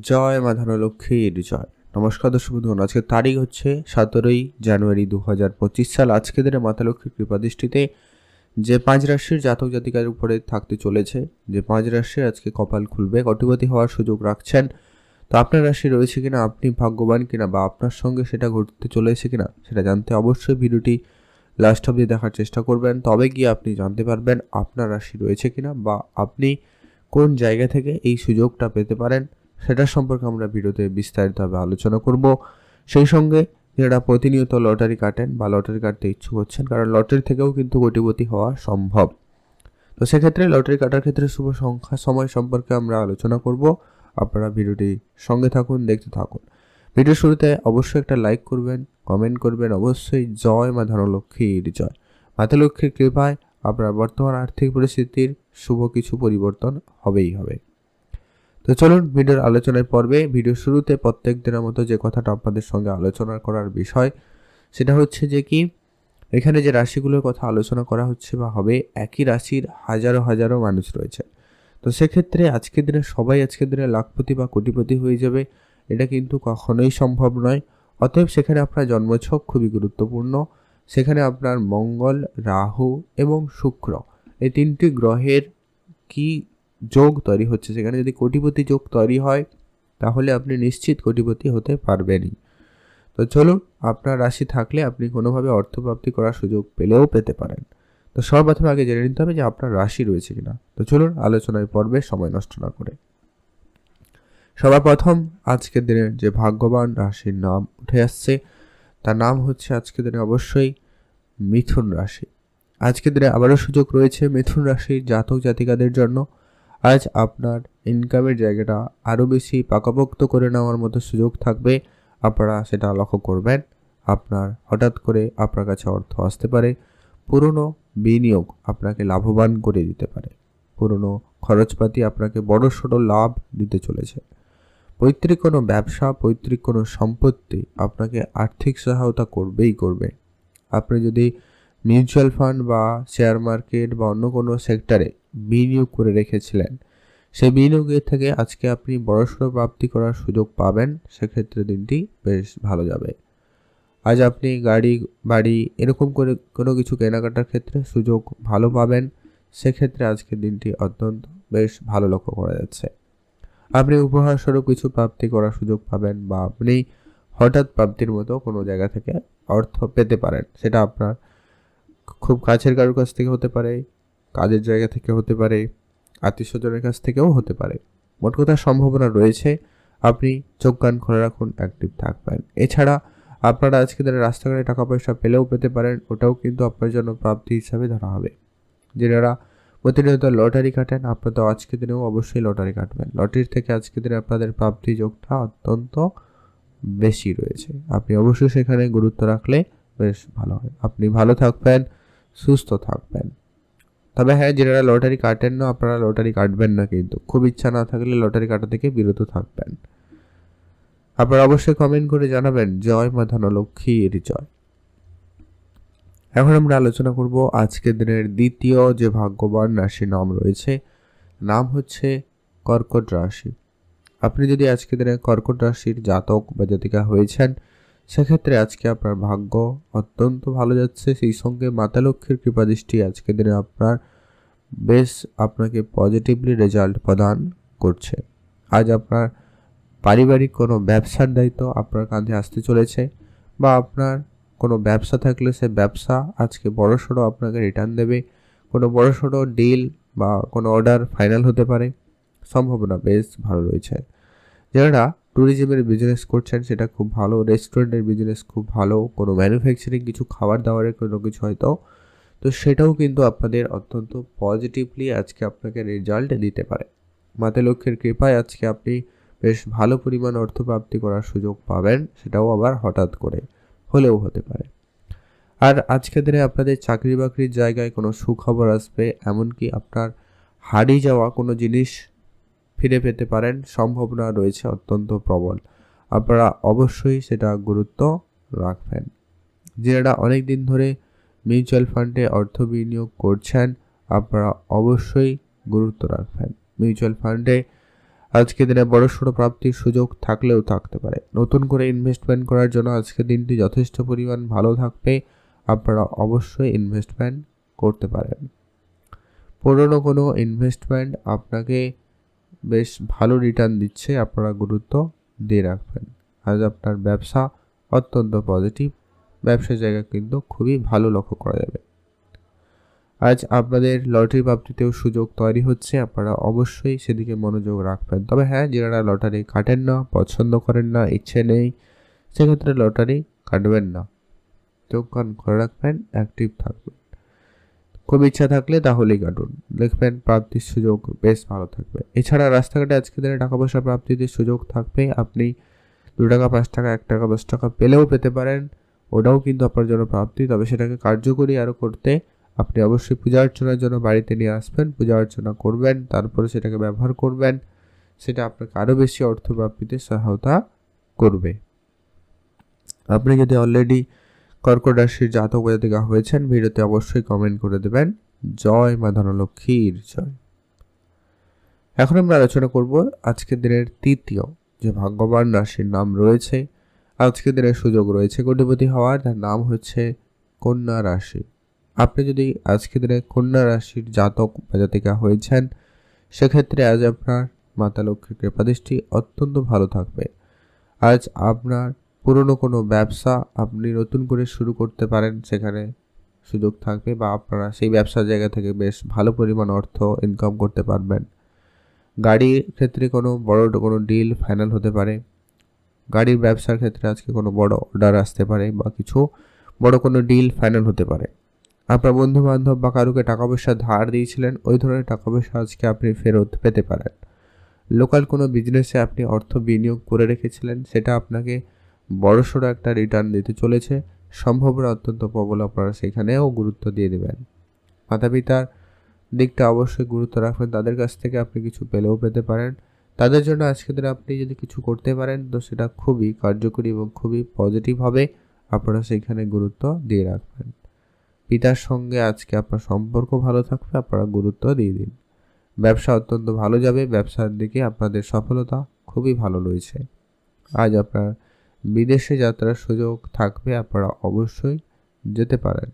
জয় মা ধনলক্ষ্মীর জয়। নমস্কার দর্শক বন্ধুগণ আজকের তারিখ হচ্ছে সতেরোই জানুয়ারি দু হাজার পঁচিশ সাল। আজকে দিনে লক্ষ্মীর কৃপাদৃষ্টিতে যে পাঁচ রাশির জাতক জাতিকার উপরে থাকতে চলেছে, যে পাঁচ রাশির আজকে কপাল খুলবে, কটিপতি হওয়ার সুযোগ রাখছেন, তো আপনার রাশি রয়েছে কিনা, আপনি ভাগ্যবান কিনা বা আপনার সঙ্গে সেটা ঘটতে চলেছে কিনা, সেটা জানতে অবশ্যই ভিডিওটি লাস্ট অবধি দেখার চেষ্টা করবেন। তবে গিয়ে আপনি জানতে পারবেন আপনার রাশি রয়েছে কিনা বা আপনি কোন জায়গা থেকে এই সুযোগটা পেতে পারেন। সেটার সম্পর্কে আমরা ভিডিওতে বিস্তারিতভাবে আলোচনা করব। সেই সঙ্গে যারা প্রতিনিয়ত লটারি কাটেন বা লটারি কাটতে ইচ্ছুক হচ্ছেন, কারণ লটারি থেকেও কিন্তু কোটিপতি হওয়া সম্ভব। তো সেক্ষেত্রে লটারি কাটার ক্ষেত্রে শুভ সংখ্যা, সময় সম্পর্কে আমরা আলোচনা করব। আপনারা ভিডিওটি সঙ্গে থাকুন, দেখতে থাকুন। ভিডিও শুরুতে অবশ্যই একটা লাইক করবেন কমেন্ট করবেন, অবশ্যই জয় মা ধনলক্ষ্মীর জয়। মাতা লক্ষ্মীর কৃপায় আপনার বর্তমান আর্থিক পরিস্থিতির শুভ কিছু পরিবর্তন হবেই হবে। তো চলুন ভিডিওর আলোচনায় পর্বে ভিডিও শুরুতে প্রত্যেক দিনের মতো যে কথাটা আপনাদের সঙ্গে আলোচনা করার বিষয়, সেটা হচ্ছে যে কি, এখানে যে রাশিগুলোর কথা আলোচনা করা হচ্ছে বা হবে, একই রাশির হাজারো হাজারো মানুষ রয়েছে। তো সেক্ষেত্রে আজকের দিনে সবাই আজকের দিনে লাখপতি বা কোটিপতি হয়ে যাবে, এটা কিন্তু কখনোই সম্ভব নয়। অতএব সেখানে আপনার জন্মছক খুবই গুরুত্বপূর্ণ। সেখানে আপনার মঙ্গল, রাহু এবং শুক্র, এই তিনটি গ্রহের কি যোগ তৈরি হচ্ছে। সেখানে যদি কোটিপতি যোগ তৈরি হয়, তাহলে আপনি নিশ্চিত কোটিপতি হতে পারবেনই। তো চলুন, আপনার রাশি থাকলে আপনি কোনোভাবে অর্থপ্রাপ্তি করার সুযোগ পেলেও পেতে পারেন। তো সর্বপ্রথমে আগে জেনে নিতে হবে যে আপনার রাশি রয়েছে কিনা। তো চলুন, আলোচনায় পর্বে সময় নষ্ট না করে। সবার প্রথম আজকের দিনের যে ভাগ্যবান রাশির নাম উঠে আসছে, তার নাম হচ্ছে আজকের দিনে অবশ্যই মিথুন রাশি। আজকের দিনে আবারও সুযোগ রয়েছে মিথুন রাশির জাতক জাতিকাদের জন্য। আজ আপনার ইনকামের জায়গাটা আরও বেশি পাকাপোক্ত করে নেওয়ার মতো সুযোগ থাকবে, আপনারা সেটা লক্ষ্য করবেন। আপনার হঠাৎ করে আপনার কাছে অর্থ আসতে পারে, পুরনো বিনিয়োগ আপনাকে লাভবান করে দিতে পারে। পুরনো খরচপাতি আপনাকে বড় সড়ো লাভ দিতে চলেছে। পৈতৃক কোনো ব্যবসা, পৈতৃক কোনো সম্পত্তি আপনাকে আর্থিক সহায়তা করবেই করবে। আপনি যদি মিউচুয়াল ফান্ড বা শেয়ার মার্কেট বা অন্য কোনো সেক্টরে বিনিয়োগ করে রেখেছিলেন। সেই বিনিয়োগের থেকে আজকে আপনি বড়সড় প্রাপ্তি করার সুযোগ পাবেন। সেক্ষেত্রে দিনটি বেশ ভালো যাবে। আজ আপনি গাড়ি, বাড়ি এরকম করে কোনো কিছু কেনাকাটার ক্ষেত্রে সুযোগ ভালো পাবেন। সেক্ষেত্রে আজকের দিনটি অত্যন্ত বেশ ভালো লক্ষ্য করা যাচ্ছে। আপনি উপহারস্বরূপ কিছু প্রাপ্তি করার সুযোগ পাবেন বা আপনি হঠাৎ প্রাপ্তির মতো কোনো জায়গা থেকে অর্থ পেতে পারেন। সেটা আপনার খুব কাছের কারোর কাছ থেকে হতে পারে, কাজের জায়গা থেকে হতে পারে আত্মীয় স্বজনের কাছ থেকেও হতে পারে। মোট কথা সম্ভাবনা রয়েছে, আপনি চোখ কান খুলে রাখুন অ্যাক্টিভ থাকবেন। এছাড়া আপনারা আজকে দিনে রাস্তাঘাটে টাকা পয়সা পেলেও পেতে পারেন, ওটাও কিন্তু আপনার জন্য প্রাপ্তি হিসাবে ধরা হবে। যারা প্রতিনিয়ত লটারি কাটেন, আপনারা তো আজকের দিনেও অবশ্যই লটারি কাটবেন। লটারির থেকে আজকের দিনে আপনাদের প্রাপ্তি যোগটা অত্যন্ত বেশি রয়েছে। আপনি অবশ্যই সেখানে গুরুত্ব রাখলে বেশ ভালো হয়। আপনি ভালো থাকবেন, সুস্থ থাকবেন। তবে হ্যাঁ যারা লটারি কাটেন না, আপনারা লটারি কাটবেন না কিন্তু। খুব ইচ্ছা না থাকলে লটারি কাটা থেকে বিরত থাকবেন। আপনারা অবশ্যই কমেন্ট করে জানাবেন, জয় মা ধনলক্ষ্মীর জয়। এখন আমরা আলোচনা করব আজকের দিনের দ্বিতীয় যে ভাগ্যবান রাশির নাম রয়েছে, নাম হচ্ছে কর্কট রাশি। আপনি যদি আজকের দিনে কর্কট রাশির জাতক বা জাতিকা হয়েছেন সেক্ষেত্রে আজকে আপনার ভাগ্য অত্যন্ত ভালো যাচ্ছে। সেই সঙ্গে মাতা লক্ষ্মীর কৃপাদৃষ্টি আজকের দিনে আপনার বেশ আপনাকে পজিটিভলি রেজাল্ট প্রদান করছে। আজ আপনার পারিবারিক কোনো ব্যবসার দায়িত্ব আপনার কাঁধে আসতে চলেছে বা আপনার কোনো ব্যবসা থাকলে সে ব্যবসা আজকে বড়সড় আপনাকে রিটার্ন দেবে। কোনো বড়সড় ডিল বা কোনো অর্ডার ফাইনাল হতে পারে। সম্ভাবনা বেশ ভালো রয়েছে। যারা ট্যুরিজমের বিজনেস করছেন, সেটা খুব ভালো। রেস্টুরেন্টের বিজনেস খুব ভালো। কোনো ম্যানুফ্যাকচারিং কিছু খাবার দাবারের কোনো কিছু হয়তো। তো সেটাও কিন্তু আপনাদের অত্যন্ত পজিটিভলি আজকে আপনাকে রেজাল্ট দিতে পারে। মাতে লক্ষ্যের কৃপায় আজকে আপনি বেশ ভালো পরিমাণ অর্থ প্রাপ্তি করার সুযোগ পাবেন, সেটাও আবার হঠাৎ করে হলেও হতে পারে। আর আজকে দিনে আপনাদের চাকরি বাকরির জায়গায় কোনো সুখবর আসবে, এমনকি আপনার হারিয়ে যাওয়া কোনো জিনিস ফিরে পেতে পারেন। সম্ভাবনা রয়েছে অত্যন্ত প্রবল। আপনারা অবশ্যই সেটা গুরুত্ব রাখবেন। যারা অনেক দিন ধরে মিউচুয়াল ফান্ডে অর্থ বিনিয়োগ করছেন, আপনারা অবশ্যই গুরুত্ব রাখবেন। মিউচুয়াল ফান্ডে আজকে দিনে বড় বড়সড় প্রাপ্তির সুযোগ থাকলেও থাকতে পারে। নতুন করে ইনভেস্টমেন্ট করার জন্য আজকের দিনটি যথেষ্ট পরিমাণ ভালো থাকবে। আপনারা অবশ্যই ইনভেস্টমেন্ট করতে পারেন। পুরনো কোনো ইনভেস্টমেন্ট আপনাকে বেশ ভালো রিটার্ন দিচ্ছে, আপনারা গুরুত্ব দিয়ে রাখবেন। আজ আপনার ব্যবসা অত্যন্ত পজিটিভ ব্যবসার জায়গা কিন্তু খুবই ভালো লক্ষ্য করা যাবে। আজ আপনাদের লটারি প্রাপ্তিতেও সুযোগ তৈরি হচ্ছে, আপনারা অবশ্যই সেদিকে মনোযোগ রাখবেন। তবে হ্যাঁ যারা লটারি কাটেন না, পছন্দ করেন না, ইচ্ছে নেই, সেক্ষেত্রে লটারি কাটবেন না। চোখ কান করে রাখবেন অ্যাক্টিভ থাকবেন। খুব ইচ্ছা থাকলে তাহলেই কাটুন। দেখবেন প্রাপ্তির সুযোগ বেশ ভালো থাকবে। এছাড়া রাস্তাঘাটে আজকে দিনে টাকা পয়সা প্রাপ্তিতে সুযোগ থাকবে, আপনি দু টাকা, পাঁচ টাকা, এক টাকা, দশ টাকা পেলেও পেতে পারেন। ওটাও কিন্তু আপনার জন্য প্রাপ্তি। তবে সেটাকে কার্যকরী আরও করতে আপনি অবশ্যই পূজা অর্চনার জন্য বাড়িতে নিয়ে আসবেন, পূজা অর্চনা করবেন, তারপরে সেটাকে ব্যবহার করবেন। সেটা আপনাকে আরও বেশি অর্থ প্রাপ্তিতে সহায়তা করবে। আপনি যদি অলরেডি কর্কট রাশির জাতক জাতিকা হয়েছেন, ভিডিওতে অবশ্যই কমেন্ট করে দেবেন। জয় মা ধনলক্ষ্মীর জয়। এখন আমরা আলোচনা করব আজকের দিনের তৃতীয় যে ভাগ্যবান রাশির নাম রয়েছে। আজকের দিনের সুযোগ রয়েছে কোটিপতি হওয়ার, তার নাম হচ্ছে কন্যা রাশি। আপনি যদি আজকের দিনে কন্যা রাশির জাতক বা জাতিকা হয়েছেন, সেক্ষেত্রে আজ আপনার মাতা লক্ষ্মীর কৃপাদৃষ্টি অত্যন্ত ভালো থাকবে। আজ আপনার পুরনো কোনো ব্যবসা আপনি নতুন করে শুরু করতে পারেন, সেখানে সুযোগ থাকবে বা আপনারা সেই ব্যবসার জায়গা থেকে বেশ ভালো পরিমাণ অর্থ ইনকাম করতে পারবেন। গাড়ির ক্ষেত্রে কোনো বড় কোনো ডিল ফাইনাল হতে পারে। গাড়ির ব্যবসার ক্ষেত্রে আজকে কোনো বড় অর্ডার আসতে পারে বা কিছু বড় কোনো ডিল ফাইনাল হতে পারে। আপনার বন্ধু বান্ধব বা কারুকে টাকা পয়সা ধার দিয়েছিলেন, ওই ধরনের টাকা পয়সা আজকে আপনি ফেরত পেতে পারেন। লোকাল কোনো বিজনেসে আপনি অর্থ বিনিয়োগ করে রেখেছিলেন, সেটা আপনাকে বড়সড় একটা রিটার্ন দিতে চলেছে। সম্ভাবনা অত্যন্ত প্রবল আপনারা সেখানেও গুরুত্ব দিয়ে দেবেন। মাতা পিতার দিকটা অবশ্যই গুরুত্ব রাখবেন। তাদের কাছ থেকে আপনি কিছু পেলেও পেতে পারেন। তাদের জন্য আজকে দিনে আপনি যদি কিছু করতে পারেন, তো সেটা খুবই কার্যকরী এবং খুবই পজিটিভ হবে। আপনারা সেইখানে গুরুত্ব দিয়ে রাখবেন। পিতার সঙ্গে আজকে আপনার সম্পর্ক ভালো থাকবে, আপনারা গুরুত্ব দিয়ে দিন। ব্যবসা অত্যন্ত ভালো যাবে। ব্যবসার দিকে আপনাদের সফলতা খুবই ভালো রয়েছে। আজ আপনার বিদেশে যাত্রার সুযোগ থাকবে, আপনারা অবশ্যই যেতে পারেন।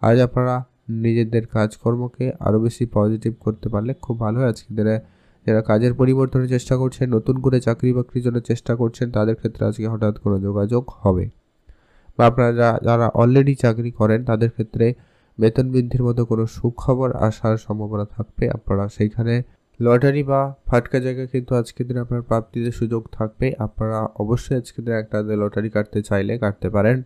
আজ আপনারা নিজেদের কাজকর্মকে আরও বেশি পজিটিভ করতে পারলে খুব ভালো হয়। আজকে দিনে যারা কাজের পরিবর্তনের চেষ্টা করছেন, নতুন করে চাকরি বাকরির জন্য চেষ্টা করছেন, তাদের ক্ষেত্রে আজকে হঠাৎ কোনো যোগাযোগ হবে। বা আপনারা যারা অলরেডি চাকরি করেন, তাদের ক্ষেত্রে বেতন বৃদ্ধির মতো কোনো সুখবর আসার সম্ভাবনা থাকবে। আপনারা সেইখানে লটারি বা ফাটকা জায়গা কিন্তু আজকের দিনে আপনার প্রাপ্তিতে সুযোগ থাকবে। আপনারা অবশ্যই আজকের দিনে একটা লটারি কাটতে চাইলে কাটতে পারেন।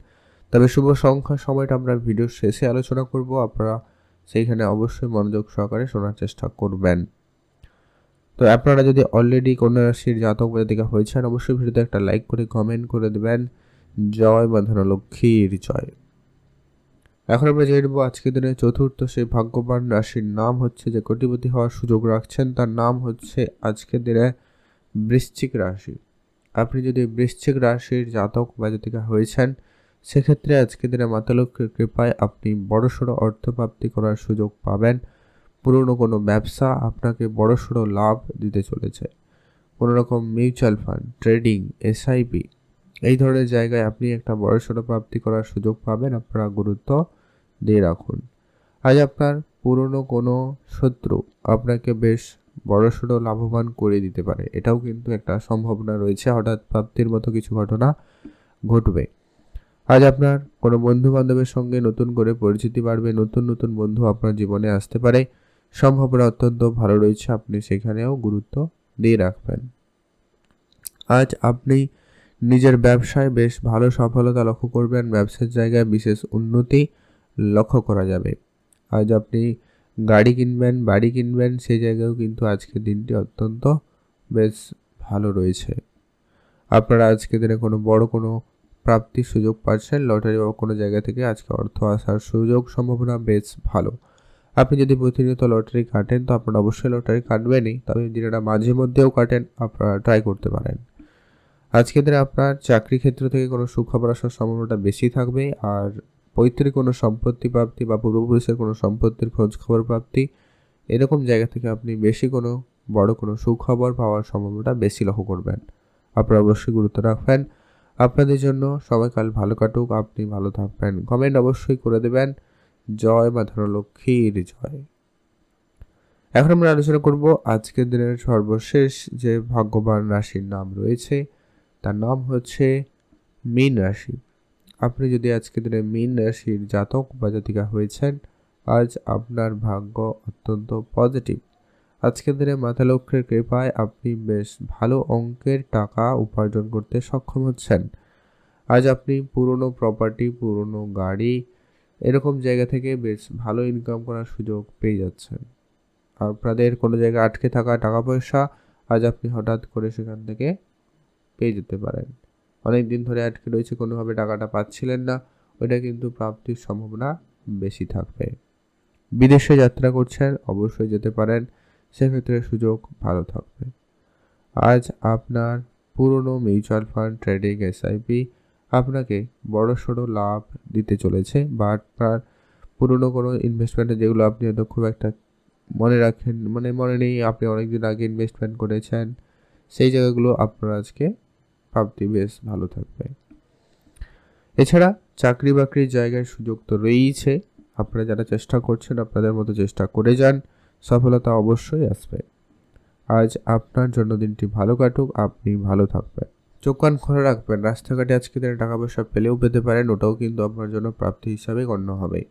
তবে শুভ সংখ্যা সময়টা আমরা ভিডিওর শেষে আলোচনা করব। আপনারা সেইখানে অবশ্যই মনোযোগ সহকারে শোনার চেষ্টা করবেন। তো আপনারা যদি অলরেডি কন্যা রাশির জাতক জাতিকা হয়েছেন, অবশ্যই ভিডিওতে একটা লাইক করে কমেন্ট করে দেবেন। জয় মা লক্ষ্মীর জয়। এখন আমরা জেনে নেব আজকের দিনে চতুর্থ সেই ভাগ্যবান রাশির নাম হচ্ছে যে কোটিপতি হওয়ার সুযোগ রাখছেন, তার নাম হচ্ছে আজকের দিনে বৃশ্চিক রাশি। আপনি যদি বৃশ্চিক রাশির জাতক বা জাতিকা হয়েছেন, সেক্ষেত্রে আজকের দিনে মাতালক্ষ্মীর কৃপায় আপনি বড়সড় অর্থপ্রাপ্তি করার সুযোগ পাবেন। পুরনো কোনো ব্যবসা আপনাকে বড়সড় লাভ দিতে চলেছে। কোনো রকম মিউচুয়াল ফান্ড, ট্রেডিং, এসআইপি, এই ধরনের জায়গায় আপনি একটা বড়সড় প্রাপ্তি করার সুযোগ পাবেন। আপনারা গুরুত্ব দিয়ে রাখুন। আজ আপনার পুরনো কোনো শত্রু আপনাকে বেশ বড়সড় লাভবান করে দিতে পারে। এটাও কিন্তু একটা সম্ভাবনা রয়েছে, হঠাৎ প্রাপ্তির মতো কিছু ঘটনা ঘটবে। আজ আপনার কোনো বন্ধু বান্ধবের সঙ্গে নতুন করে পরিচিতি বাড়বে, নতুন নতুন বন্ধু আপনার জীবনে আসতে পারে। সম্ভাবনা অত্যন্ত ভালো রয়েছে, আপনি সেখানেও গুরুত্ব দিয়ে রাখবেন। আজ আপনি নিজের ব্যবসায় বেশ ভালো সফলতা লক্ষ্য করবেন। ব্যবসার জায়গায় বিশেষ উন্নতি লক্ষ্য করা যাবে। আজ আপনি গাড়ি কিনবেন, বাড়ি কিনবেন সেই জায়গায়ও কিন্তু আজকের দিনটি অত্যন্ত বেশ ভালো রয়েছে। আপনারা আজকে দিনে কোনো বড় কোনো প্রাপ্তির সুযোগ পাচ্ছেন, লটারি বা কোনো জায়গা থেকে আজকে অর্থ আসার সুযোগ সম্ভাবনা বেশ ভালো। আপনি যদি প্রতিনিয়ত লটারি কাটেন, তো আপনারা অবশ্যই লটারি কাটবেনই, তবে যেটা মাঝে মধ্যেও কাটেন, আপনারা ট্রাই করতে পারেন। আজকের দিনে আপনার চাকরি ক্ষেত্র থেকে কোনো সুখবর আসার সম্ভাবনাটা বেশি থাকবে, আর পৈতৃক কোনো সম্পত্তি প্রাপ্তি বা পূর্বপুরুষের কোনো সম্পত্তির খোঁজ খবর প্রাপ্তি, এরকম জায়গা থেকে আপনি বেশি কোনো বড় কোনো সুখবর পাওয়ার সম্ভাবনাটা বেশি লক্ষ্য করবেন। আপনারা অবশ্যই গুরুত্ব রাখবেন। আপনাদের জন্য সময়কাল ভালো কাটুক, আপনি ভালো থাকবেন। কমেন্ট অবশ্যই করে দেবেন। জয় মা ধনলক্ষ্মীর জয়। এখন আমরা আলোচনা করব আজকের দিনের সর্বশেষ যে ভাগ্যবান রাশির নাম রয়েছে, তার নাম হচ্ছে মীন রাশি। আপনি যদি আজকের দিনে মীন রাশির জাতক বা জাতিকা হয়েছেন, আজ আপনার ভাগ্য অত্যন্ত পজিটিভ আজকের দিনে মাথা লক্ষ্যের কৃপায় আপনি বেশ ভালো অঙ্কের টাকা উপার্জন করতে সক্ষম হচ্ছেন। আজ আপনি পুরনো প্রপার্টি পুরনো গাড়ি, এরকম জায়গা থেকে বেশ ভালো ইনকাম করার সুযোগ পেয়ে যাচ্ছেন। আপনাদের কোনো জায়গায় আটকে থাকা টাকা পয়সা আজ আপনি হঠাৎ করে সেখান থেকে পেয়ে যেতে পারেন। অনেক দিন ধরে আটকে রয়েছে, কোনোভাবে টাকাটা পাচ্ছিলেন না। ওইটা কিন্তু প্রাপ্তির সম্ভাবনা বেশি থাকবে। বিদেশে যাত্রা করছেন, অবশ্যই যেতে পারেন। সেক্ষেত্রে সুযোগ ভালো থাকবে। আজ আপনার পুরনো মিউচুয়াল ফান্ড ট্রেডিং এসআইপি আপনাকে বড় সড়ো লাভ দিতে চলেছে, বা আপনার পুরনো কোনো ইনভেস্টমেন্টে যেগুলো আপনি হয়তো খুব একটা মনে রাখেন মানে মনে নেই আপনি অনেকদিন আগে ইনভেস্টমেন্ট করেছেন, সেই জায়গাগুলো আপনার আজকে প্রাপ্তি বেশ ভালো থাকবে। এছাড়া চাকরি বাকরির জায়গায় সুযোগ তো রয়েইছে। আপনারা যারা চেষ্টা করছেন, আপনাদের মতো চেষ্টা করে যান। সফলতা অবশ্যই আসবে। আজ আপনার জন্মদিনটি ভালো কাটুক, আপনি ভালো থাকবেন। চোখ কান খোলা রাখবেন। রাস্তাঘাটে আজকে দিনে টাকা পয়সা পেলেও পেতে পারেন, ওটাও কিন্তু আপনার জন্য প্রাপ্তি হিসাবে গণ্য হবে।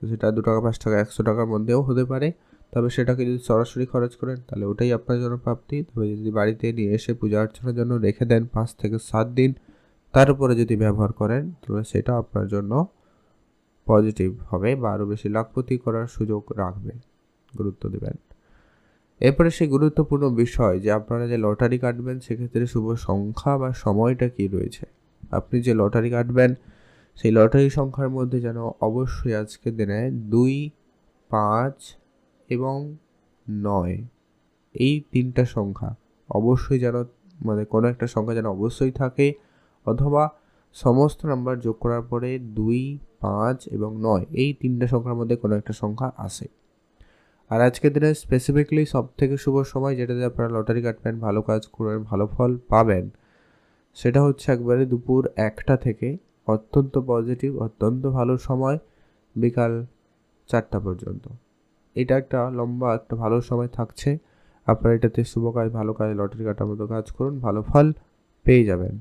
তো সেটা দু টাকা, পাঁচ টাকা, একশো টাকার মধ্যেও হতে পারে। তবে সেটাকে যদি সরাসরি খরচ করেন, তাহলে ওটাই আপনার জন্য প্রাপ্তি। তবে যদি বাড়িতে নিয়ে এসে পূজা অর্চনার জন্য রেখে দেন পাঁচ থেকে সাত দিন, তার উপরে যদি ব্যবহার করেন, তাহলে সেটা আপনার জন্য পজিটিভ হবে বা আরও বেশি লাখপতি করার সুযোগ রাখবে। গুরুত্ব দেবেন। এরপরে সেই গুরুত্বপূর্ণ বিষয় যে আপনারা যে লটারি কাটবেন, সেক্ষেত্রে শুভ সংখ্যা বা সময়টা কি রয়েছে? আপনি যে লটারি কাটবেন, সেই লটারি সংখ্যার মধ্যে যেন অবশ্যই আজকের দিনে দুই, পাঁচ এবং নয়, এই তিনটা সংখ্যা অবশ্যই যেন মানে কোনো একটা সংখ্যা যেন অবশ্যই থাকে, অথবা সমস্ত নাম্বার যোগ করার পরে দুই, পাঁচ এবং নয়, এই তিনটা সংখ্যার মধ্যে কোনো একটা সংখ্যা আসে। আর আজকের দিনে স্পেসিফিকলি সব থেকে শুভ সময় যেটাতে আপনারা লটারি কাটবেন, ভালো কাজ করবেন, ভালো ফল পাবেন, সেটা হচ্ছে একবারে দুপুর একটা থেকে অত্যন্ত পজিটিভ অত্যন্ত ভালো সময়, বিকাল চারটা পর্যন্ত। এটা একটা লম্বা একটা ভালো সময় থাকছে। আপনারা এটাতে শুভ কাজ, ভালো কাজ লটারি কাটার মতো কাজ করুন, ভালো ফল পেয়ে যাবেন।